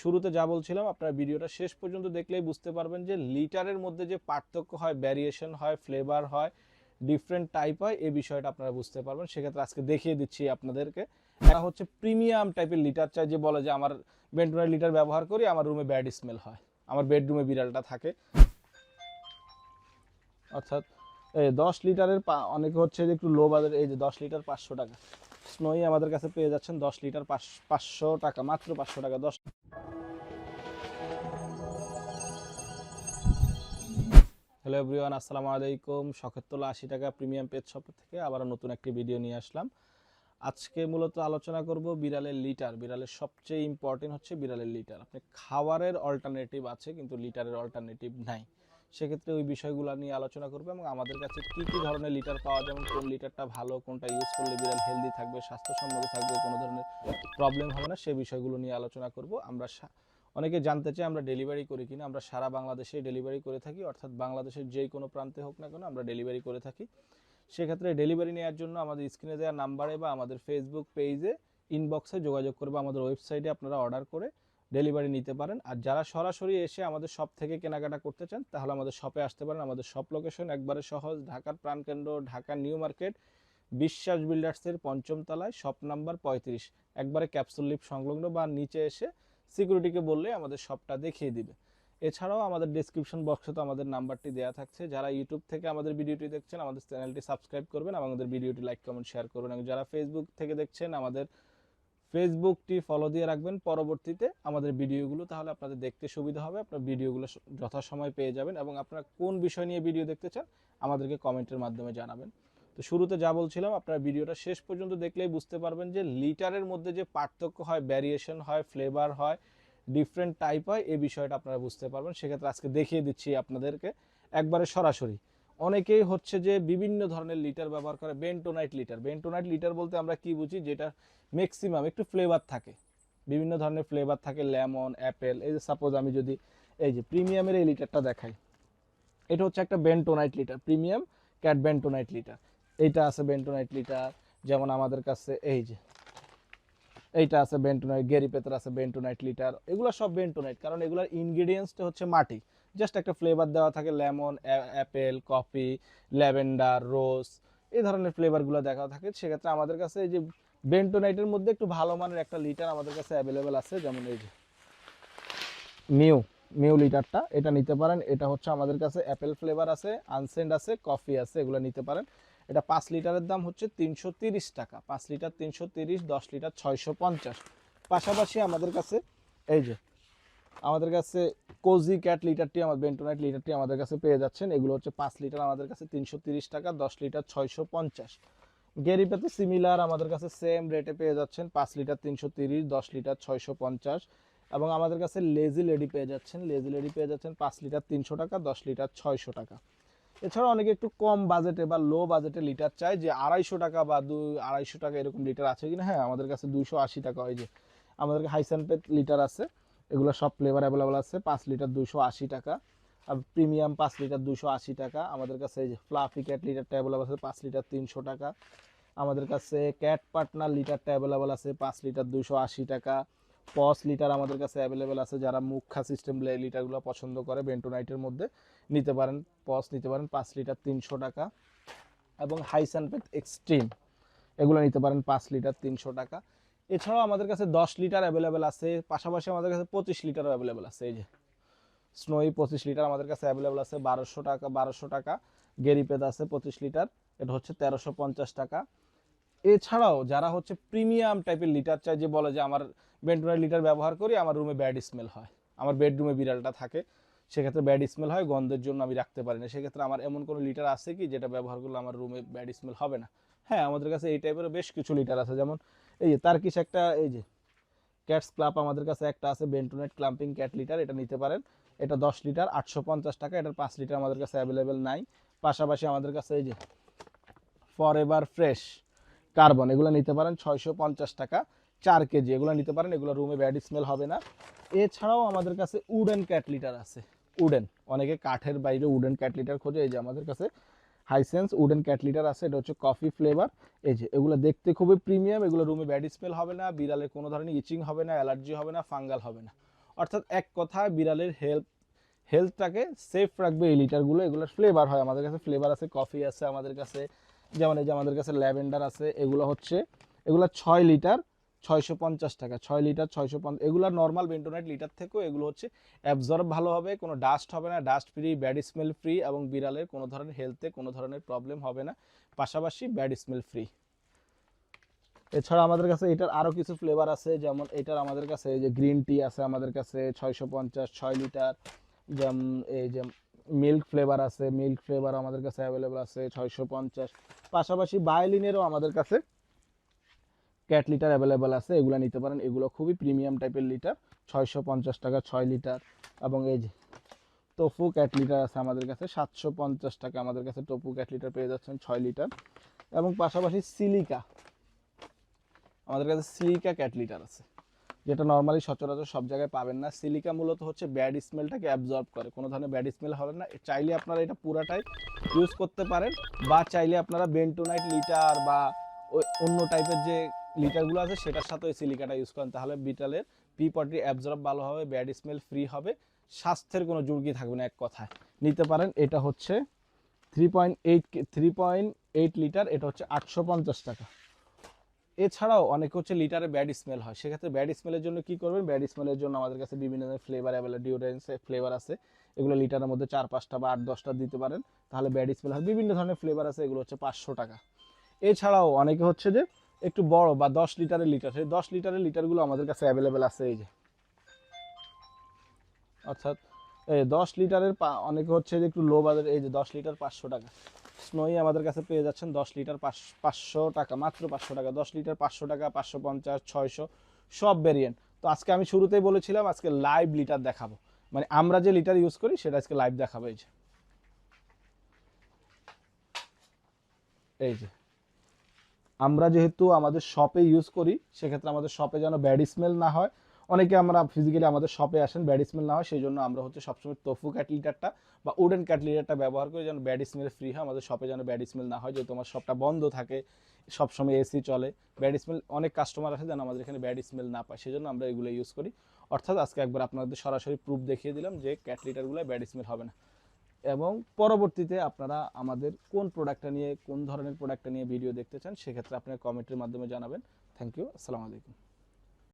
শুরুতে যা বলছিলাম, আপনার ভিডিওটা শেষ পর্যন্ত দেখলেই বুঝতে পারবেন যে লিটারের মধ্যে যে পার্থক্য হয় ভ্যারিয়েশন হয় ফ্লেভার হয় ডিফারেন্ট টাইপ হয়, এই বিষয়টা আপনারা বুঝতে পারবেন। সেক্ষেত্রে আজকে দেখিয়ে দিচ্ছি আপনাদেরকে। এটা হচ্ছে প্রিমিয়াম টাইপের লিটার চাই, যে বলে যে আমার বেন্টনের লিটার ব্যবহার করি, আমার রুমে ব্যাড স্মেল হয়। আমার বেডরুমে বিড়ালটা থাকে। অর্থাৎ, এই দশ লিটারের অনেকে হচ্ছে যে একটু লো বাজার এই যে দশ লিটার পাঁচশো টাকা। স্নোই আমাদের কাছে পেয়ে যাচ্ছেন দশ লিটার পাঁচ- পাঁচশো টাকা, মাত্র পাঁচশো টাকা, দশ হ্যালো এভরিওয়ান, আসসালামু আলাইকুম। শখেরতলা আশি টাকা প্রিমিয়াম পেজ শপ থেকে আবার নতুন একটি ভিডিও নিয়ে আসলাম। আজকে মূলত আলোচনা করব বিড়ালের লিটার। বিড়ালের সবচেয়ে ইম্পর্টেন্ট হচ্ছে বিড়ালের লিটার। আপনি খাবারের অল্টারনেটিভ আছে, কিন্তু লিটারের অল্টারনেটিভ নাই। সেক্ষেত্রে ওই বিষয়গুলো নিয়ে আলোচনা করব এবং আমাদের কাছে কি কি ধরনের লিটার পাওয়া যায় এবং কোন লিটারটা ভালো, কোনটা ইউজ করলে বিড়াল হেলদি থাকবে, স্বাস্থ্যসম্মত থাকবে, কোনো ধরনের প্রবলেম হবে না, সে বিষয়গুলো নিয়ে আলোচনা করব। আমরা অনেকে জানতে চাই আমরা ডেলিভারি করি কিনা, আমরা সারা বাংলাদেশে ডেলিভারি করে থাকি, অর্থাৎ বাংলাদেশের যেই কোনো প্রান্তে হোক না কেন আমরা ডেলিভারি করে থাকি। সেক্ষেত্রে ডেলিভারি নেওয়ার জন্য আমাদের স্ক্রিনে দেওয়া নাম্বারে বা আমাদের ফেসবুক পেজে ইনবক্সে যোগাযোগ করবে, আমাদের ওয়েবসাইটে আপনারা অর্ডার করে ডেলিভারি নিতে পারেন। আর যারা সরাসরি এসে আমাদের শপ থেকে কেনাকাটা করতে চান, তাহলে আমাদের শপে আসতে পারেন। আমাদের শপ লোকেশন একবারে সহজ, ঢাকার প্রাণকেন্দ্র, ঢাকা নিউ মার্কেট, বিশ্বাস বিল্ডার্সের পঞ্চম তলায় শপ নাম্বার পঁয়ত্রিশ। একবারে ক্যাপসুল লিপ সংলগ্ন বা নিচে এসে সিকিউরিটিকে বললে আমাদের শপটা দেখিয়ে দিবে। এছাড়াও আমাদের ডিসক্রিপশন বক্সে তো আমাদের নাম্বারটি দেওয়া থাকছে। যারা ইউটিউব থেকে আমাদের ভিডিওটি দেখছেন, আমাদের চ্যানেলটি সাবস্ক্রাইব করবেন এবং আমাদের ভিডিওটি লাইক কমেন্ট শেয়ার করবেন। এবং যারা ফেসবুক থেকে দেখছেন, আমাদের ফেসবুকটি ফলো দিয়ে রাখবেন। পরবর্তীতে আমাদের ভিডিওগুলো তাহলে আপনাদের দেখতে সুবিধা হবে। আপনার ভিডিওগুলো যথাসময় পেয়ে যাবেন এবং আপনারা কোন বিষয় নিয়ে ভিডিও দেখতে চান, আমাদেরকে কমেন্টের মাধ্যমে জানাবেন। তো শুরুতে যা বলছিলাম, আপনার ভিডিওটা শেষ পর্যন্ত দেখলেই বুঝতে পারবেন যে লিটারের মধ্যে যে পার্থক্য হয় ভ্যারিয়েশন হয় ফ্লেভার হয় ডিফারেন্ট টাইপ হয় এই বিষয়টা আপনারা বুঝতে পারবেন। সেক্ষেত্রে আজকে দেখিয়ে দিচ্ছি আপনাদেরকে। একবারে সরাসরি অনেকেই হচ্ছে যে বিভিন্ন ধরনের লিটার ব্যবহার করে বেন্টোনাইট লিটার বেন্টোনাইট লিটার বলতে আমরা কি বুঝি? যেটা ম্যাক্সিমাম একটু ফ্লেভার থাকে। বিভিন্ন ধরনের ফ্লেভার থাকে লেমন অ্যাপেল এই যে সাপোজ আমি যদি, এই যে প্রিমিয়ামের এই লিটারটা দেখাই। এটা হচ্ছে একটা bentonite litter premium cat bentonite litter এইটা আছে বেন্টোনাইট লিটার যেমন আমাদের কাছে এই যে, এইটা আছে বেন্টোনাইট গেরি পেতার আছে বেন্টোনাইট লিটার এগুলো সব বেন্টোনাইট কারণ এগুলোর ইনগ্রিডিয়েন্টসটা হচ্ছে মাটি। জাস্ট একটা ফ্লেভার দেওয়া থাকে lemon apple coffee lavender rose এই ধরনের ফ্লেভারগুলো দেখা থাকে। সেক্ষেত্রে আমাদের কাছে এই যে বেন্টোনাইটের মধ্যে একটু ভালো মানের একটা লিটার আমাদের কাছে অ্যাভেলেবেল আছে, যেমন এই যে মিউ মিউ লিটারটা এটা নিতে পারেন। এটা হচ্ছে আমাদের কাছে অ্যাপেল ফ্লেভার আছে আনসেন্ড আছে কফি আছে, এগুলো নিতে পারেন। এটা পাঁচ লিটারের দাম হচ্ছে তিনশো টাকা। পাঁচ লিটার তিনশো তিরিশ, দশ লিটার ছয়শো পঞ্চাশ। পাশাপাশি আমাদের কাছে এই যে আমাদের কাছে কোজি ক্যাট লিটারটি, আমার বেন্টোনাইট লিটারটি আমাদের কাছে পেয়ে যাচ্ছেন। এগুলো হচ্ছে পাঁচ লিটার, আমাদের কাছে তিনশো টাকা, দশ লিটার ছয়শো পঞ্চাশ। গেরিপে তো সিমিলার আমাদের কাছে সেম রেটে পেয়ে যাচ্ছেন, পাঁচ লিটার তিনশো তিরিশ, দশ লিটার ছয়শো পঞ্চাশ। এবং আমাদের কাছে লেজি লেডি পেয়ে যাচ্ছেন লেজি লেডি পেয়ে যাচ্ছেন পাঁচ লিটার তিনশো টাকা, দশ লিটার ছয়শো টাকা। এছাড়া অনেকে একটু কম বাজেটে বা লো বাজেটে লিটার চায়, যে আড়াইশো টাকা বা দুই আড়াইশো টাকা এরকম লিটার আছে কিনা? হ্যাঁ আমাদের কাছে দুইশো আশি টাকা হয় যে, আমাদের হাইসানপেট লিটার আছে। এগুলো সব ফ্লেভার অ্যাভেলেবল আছে। পাঁচ লিটার দুশো আশি টাকা। আর প্রিমিয়াম পাঁচ লিটার দুশো আশি টাকা। আমাদের কাছে ফ্লাফি ক্যাট লিটারটা অ্যাভেলেবল আছে, পাঁচ লিটার তিনশো টাকা। আমাদের কাছে ক্যাট পার্টনার লিটারটা অ্যাভেলেবল আছে, পাঁচ লিটার দুশো আশি টাকা। পস লিটার আমাদের কাছে অ্যাভেলেবেল আছে, যারা মুখা সিস্টেম লিটারগুলো পছন্দ করে বেন্টোনাইটের মধ্যে নিতে পারেন, পস নিতে পারেন, পাঁচ লিটার তিনশো টাকা। এবং হাইসানপেট এক্সট্রিম এগুলো নিতে পারেন, পাঁচ লিটার তিনশো টাকা। এছাড়াও আমাদের কাছে দশ লিটার অ্যাভেলেবেল আছে, পাশাপাশি আমাদের কাছে পঁচিশ লিটারও অ্যাভেলেবেল আছে, এই যে। স্নোই পঁচিশ লিটার আমাদের কাছে অ্যাভেলেবেল আছে, বারোশো টাকা বারোশো টাকা। গেরিপেদ আছে পঁচিশ লিটার, এটা হচ্ছে তেরোশো পঞ্চাশ টাকা। এছাড়াও যারা হচ্ছে প্রিমিয়াম টাইপের লিটার চাই, যে বলে যে আমার বেন্টোনাইট লিটার ব্যবহার করি, আমার রুমে ব্যাড স্মেল হয়। আমার বেডরুমে বিড়ালটা থাকে, সেক্ষেত্রে ব্যাড স্মেল হয়, গন্ধের জন্য আমি রাখতে পারি না। সেক্ষেত্রে আমার এমন কোনো লিটার আছে কি, যেটা ব্যবহার করলে আমার রুমে ব্যাড স্মেল হবে না? হ্যাঁ আমাদের কাছে এই টাইপেরও বেশ কিছু লিটার আছে, যেমন এই যে তার কিছু একটা, এই যে ক্যাটস ক্লাব আমাদের কাছে একটা আছে বেন্টোনেট ক্লাম্পিং ক্যাট লিটার এটা নিতে পারেন। এটা দশ লিটার, আটশো পঞ্চাশ টাকা, এটার পাঁচ লিটার আমাদের কাছে অ্যাভেলেবেল নাই। পাশাপাশি আমাদের কাছে এই যে ফর এভার ফ্রেশ কার্বন এগুলো নিতে পারেন ছয়শো পঞ্চাশ টাকা, চার কেজি, এগুলো নিতে পারেন, এগুলো রুমে ব্যাড স্মেল হবে না। এছাড়াও আমাদের কাছে উডেন ক্যাট লিটার আছে। উডেন অনেকে কাঠের বাইরে উডেন ক্যাট লিটার খোঁজে, এই যে আমাদের কাছে হাইসেন্স উডেন ক্যাট লিটার আছে, এটা হচ্ছে কফি ফ্লেভার এই যে, এগুলো দেখতে খুবই প্রিমিয়াম এগুলো রুমে ব্যাড স্মেল হবে না, বিড়ালের কোনো ধরনের ইচিং হবে না অ্যালার্জি হবে না ফাঙ্গাল হবে না। অর্থাৎ এক কথায় বিড়ালের হেলথ হেলথটাকে সেফ রাখবে এই লিটারগুলো এগুলোর ফ্লেভার হয়। আমাদের কাছে ফ্লেভার আছে কফি আছে আমাদের কাছে, যেমন এই যে আমাদের কাছে ল্যাভেন্ডার আছে, এগুলো হচ্ছে, এগুলো ছয় লিটার ছয়শো পঞ্চাশ টাকা, ছয় লিটার ছয়শো পঞ্চাশ, এগুলো নর্মাল বেন্টোনাইট লিটার থেকেও এগুলো হচ্ছে অ্যাবজর্ব ভালো হবে, কোনো ডাস্ট হবে না dust free bad smell free এবং বিড়ালের কোনো ধরনের হেলথে কোনো ধরনের প্রবলেম হবে না, পাশাপাশি ব্যাড স্মেল ফ্রি এছাড়া আমাদের কাছে এটার আরও কিছু ফ্লেভার আছে, যেমন এটার আমাদের কাছে যে গ্রিন টি আছে আমাদের কাছে, ছয়শো পঞ্চাশ, ছয় লিটার যেমন এই যে মিল্ক ফ্লেভার আছে মিল্ক ফ্লেভার আমাদের কাছে অ্যাভেলেবল আছে, ছয়শো পঞ্চাশ, পাশাপাশি বায়োলিনেরও আমাদের কাছে ক্যাট লিটার অ্যাভেলেবেল আছে, এগুলো নিতে পারেন। এগুলো খুবই প্রিমিয়াম টাইপের লিটার, ছয়শো পঞ্চাশ টাকা ছয় লিটার। এবং এই যে টফু ক্যাট লিটার আছে আমাদের কাছে, সাতশো পঞ্চাশ টাকা আমাদের কাছে টপু ক্যাট লিটার পেয়ে যাচ্ছেন ছয় লিটার। এবং পাশাপাশি সিলিকা, আমাদের কাছে সিলিকা ক্যাট লিটার আছে, যেটা নর্মালি সচরাচর সব জায়গায় পাবেন না। সিলিকা মূলত হচ্ছে ব্যাড স্মেলটাকে অ্যাবজর্ব করে, কোনো ধরনের ব্যাড স্মেল হবে না। চাইলে আপনারা এটা পুরাটাই ইউজ করতে পারেন, বা চাইলে আপনারা বেন্টোনাইট লিটার বা অন্য টাইপের যে লিটারগুলো আছে, সেটার সাথে ওই সিলিকাটা ইউজ করেন। তাহলে বিটালের পি পটি অ্যাবজর্ব ভালো হবে ব্যাড স্মেল ফ্রি হবে। স্বাস্থ্যের কোনো ঝুঁকি থাকবে না এক কথায়। নিতে পারেন, এটা হচ্ছে three point eight three point eight litre এটা হচ্ছে আটশো পঞ্চাশ টাকা। এছাড়াও অনেক হচ্ছে লিটারে ব্যাড স্মেল হয়। সেক্ষেত্রে ব্যাড স্মেলের জন্য কি করবেন? ব্যাড স্মেলের জন্য আমাদের কাছে বিভিন্ন ধরনের ফ্লেভার অ্যাভেলেবল ডিওড্রেন্স ফ্লেভার আছে। এগুলো লিটারের মধ্যে চার, পাঁচটা বা আট, দশটা দিতে পারেন। তাহলে ব্যাড স্মেল হয়। বিভিন্ন ধরনের ফ্লেভার আছে, এগুলো হচ্ছে পাঁচশো টাকা। এছাড়াও অনেকে হচ্ছে যে একটু বড় বা দশ লিটারের লিটার। সেই দশ লিটারের লিটারগুলো আমাদের কাছে অ্যাভেলেবেল আছে এই যে। অর্থাৎ এই দশ লিটারের অনেকে হচ্ছে যে একটু লো বাজার এই যে দশ লিটার পাঁচশো টাকা। স্নোই আমাদের কাছে পেয়ে যাচ্ছেন দশ লিটার পাঁচ- পাঁচশো টাকা, মাত্র পাঁচশো টাকা। দশ লিটার পাঁচশো টাকা, পাঁচশো পঞ্চাশ, ছয়শো, সব ভেরিয়েন্ট তো আজকে আমি শুরুতেই বলেছিলাম, আজকে লাইভ লিটার দেখাবো। মানে আমরা যে লিটার ইউজ করি, সেটা আজকে লাইভ দেখাবো, এই যে। এই যে। আমরা যেহেতু আমাদের শপে ইউজ করি, সেক্ষেত্রে আমাদের শপে যেন ব্যাড স্মেল না হয়। অনেকে আমরা ফিজিক্যালি আমাদের শপে আসেন ব্যাড স্মেল না হয়, সেই জন্য আমরা হচ্ছে সবসময় তোফু ক্যাট লিটারটা বা উডেন ক্যাটলিটারটা ব্যবহার করি যেন ব্যাড স্মেল ফ্রি হয়, আমাদের শপে যেন ব্যাড স্মেল না হয়, যেহেতু আমার শপটা বন্ধ থাকে, সবসময় এসি চলে। ব্যাড স্মেল অনেক কাস্টমার আছে যেন আমাদের এখানে ব্যাড স্মেল না পায়, সেই জন্য আমরা এগুলো ইউজ করি। অর্থাৎ আজকে একবার আপনাদের সরাসরি প্রুফ দেখিয়ে দিলাম যে ক্যাটলিটারগুলো ব্যাড স্মেল হবে না। এবং পরবর্তীতে আপনারা আমাদের কোন প্রোডাক্টটা নিয়ে, কোন ধরনের প্রোডাক্টটা নিয়ে ভিডিও দেখতে চান, সেক্ষেত্রে আপনার কমেন্টের মাধ্যমে জানাবেন। থ্যাংক ইউ আসসালামু আলাইকুম।